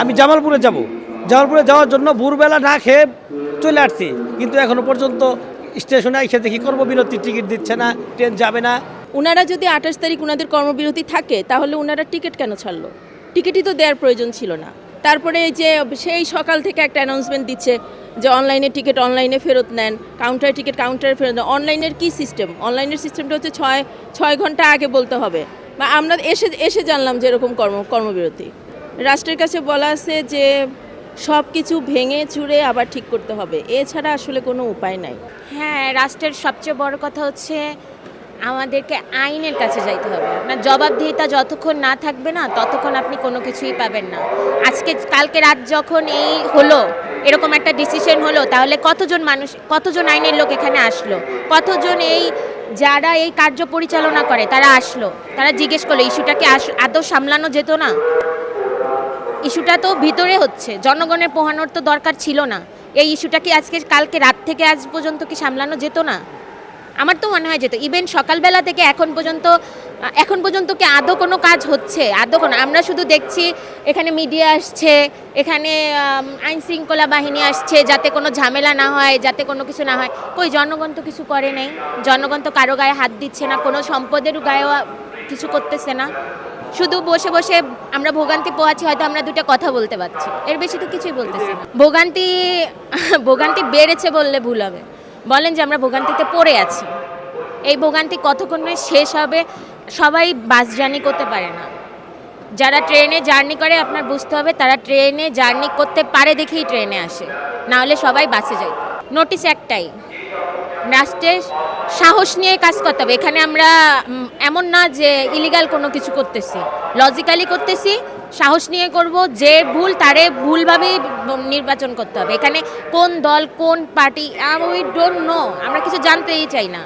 আমি জামালপুরে যাব। জামালপুরে যাওয়ার জন্য ভোরবেলা না খেয়ে চলে আসছি। কিন্তু এখনও পর্যন্ত স্টেশনে এসে দেখি কর্মবিরতির টিকিট দিচ্ছে না, ট্রেন যাবে না। ওনারা যদি আঠাশ তারিখ ওনাদের কর্মবিরতি থাকে, তাহলে ওনারা টিকিট কেন ছাড়লো? টিকিটই তো দেওয়ার প্রয়োজন ছিল না। তারপরে যে সেই সকাল থেকে একটা অ্যানাউন্সমেন্ট দিচ্ছে যে অনলাইনে টিকিট অনলাইনে ফেরত নেন কাউন্টার টিকিট কাউন্টারে ফেরত নেন। অনলাইনের কী সিস্টেম অনলাইনের সিস্টেমটা হচ্ছে ছয় ছয় ঘণ্টা আগে বলতে হবে। বা আমরা এসে এসে জানলাম যে এরকম কর্ম, কর্মবিরতি। রাষ্ট্রের কাছে বলা আছে যে সব কিছু ভেঙে চুরে আবার ঠিক করতে হবে। এছাড়া আসলে কোনো উপায় নাই। হ্যাঁ রাষ্ট্রের সবচেয়ে বড় কথা হচ্ছে আমাদেরকে আইনের কাছে যাইতে হবে। আপনার জবাবদিহিতা যতক্ষণ না থাকবে না, ততক্ষণ আপনি কোনো কিছুই পাবেন না। আজকে, কালকে রাত যখন এই হলো, এরকম একটা ডিসিশন হলো, তাহলে কতজন মানুষ, কতজন আইনের লোক এখানে আসলো? কতজন এই, যারা এই কার্য পরিচালনা করে, তারা আসলো? তারা জিজ্ঞেস করল ইস্যুটাকে আদৌ সামলানো যেত না? ইস্যুটা তো ভিতরে হচ্ছে। জনগণের পোহানোর তো দরকার ছিল না। এই ইস্যুটা কি আজকে, কালকে রাত থেকে আজ পর্যন্ত কি সামলানো যেত না? আমার তো মনে হয় যেত। ইভেন সকালবেলা থেকে এখন পর্যন্ত এখন পর্যন্ত কি আদৌ কোনো কাজ হচ্ছে? আদৌ কোনো, আমরা শুধু দেখছি এখানে মিডিয়া আসছে, এখানে আইন শৃঙ্খলা বাহিনী আসছে, যাতে কোনো ঝামেলা না হয়, যাতে কোনো কিছু না হয়। কই, জনগণ তো কিছু করে নেই। জনগণ তো কারও গায়ে হাত দিচ্ছে না, কোনো সম্পদেরও গায়েও কিছু করতেছে না। শুধু বসে বসে আমরা ভোগান্তি পোহাচ্ছি, হয়তো আমরা দুটো কথা বলতে পারছি। এর বেশি তো কিছুই বলতেছি না। ভোগান্তি ভোগান্তি বেড়েছে বললে ভুল হবে। বলেন যে আমরা ভোগান্তিতে পড়ে আছি। এই ভোগান্তি কতক্ষণে শেষ হবে, সবাই বাস জার্নি করতে পারে না। যারা ট্রেনে জার্নি করে, আপনার বুঝতে হবে, তারা ট্রেনে জার্নি করতে পারে দেখেই ট্রেনে আসে। না হলে সবাই বাসে যায়। নোটিশ একটাই রাষ্ট্রের সাহস নিয়ে কাজ করতে হবে। এখানে আমরা এমন না যে ইলিগাল কোনো কিছু করতেছি। লজিক্যালি করতেছি, সাহস নিয়ে করব, যে ভুল তারে ভুলভাবেই নির্বাচন করতে হবে। এখানে কোন দল, কোন পার্টি উই ডোন্ট নো আমরা কিছু জানতেই চাই না।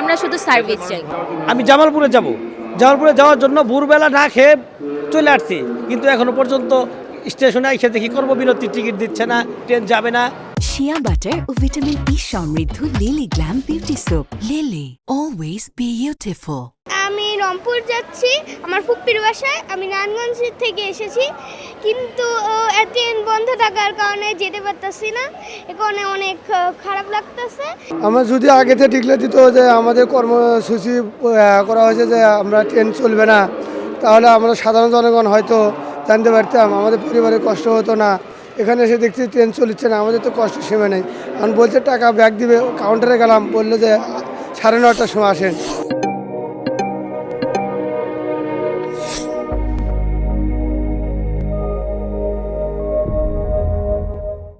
আমরা শুধু সার্ভিস চাই। আমি জামালপুরে যাব। জামালপুরে যাওয়ার জন্য ভোরবেলা না খেয়ে চলে আসছি। কিন্তু এখনও পর্যন্ত স্টেশনে এসে দেখি কর্মবিরতির টিকিট দিচ্ছে না, ট্রেন যাবে না। শিয়া বাটার ও ভিটামিন ই সমৃদ্ধ Lily glam beauty soap Lily always beautiful আমি রংপুর যাচ্ছি আমার ফুপ্পির বাসায়। আমি নারায়ণগঞ্জ থেকে এসেছি কিন্তু ট্রেন বন্ধ থাকার কারণে যেতে পারতাছি না। এখানে অনেক খারাপ লাগতেছে। আমরা যদি আগে থেকে টিকলে দিত যে আমাদের কর্মসূচি করা হয়েছে যে আমরা ট্রেন চলবে না তাহলে আমরা সাধারণ জনগণ হয়তো জানতে পারতাম আমাদের পরিবারের কষ্ট হতো না। এখানে এসে দেখছি ট্রেন চলছে না, আমাদের তো কষ্ট সীমা নেই। কারণ বলছে টাকা ব্যাগ দিবে কাউন্টারে গেলাম, বলল যে সাড়ে নটার সময় আসেন।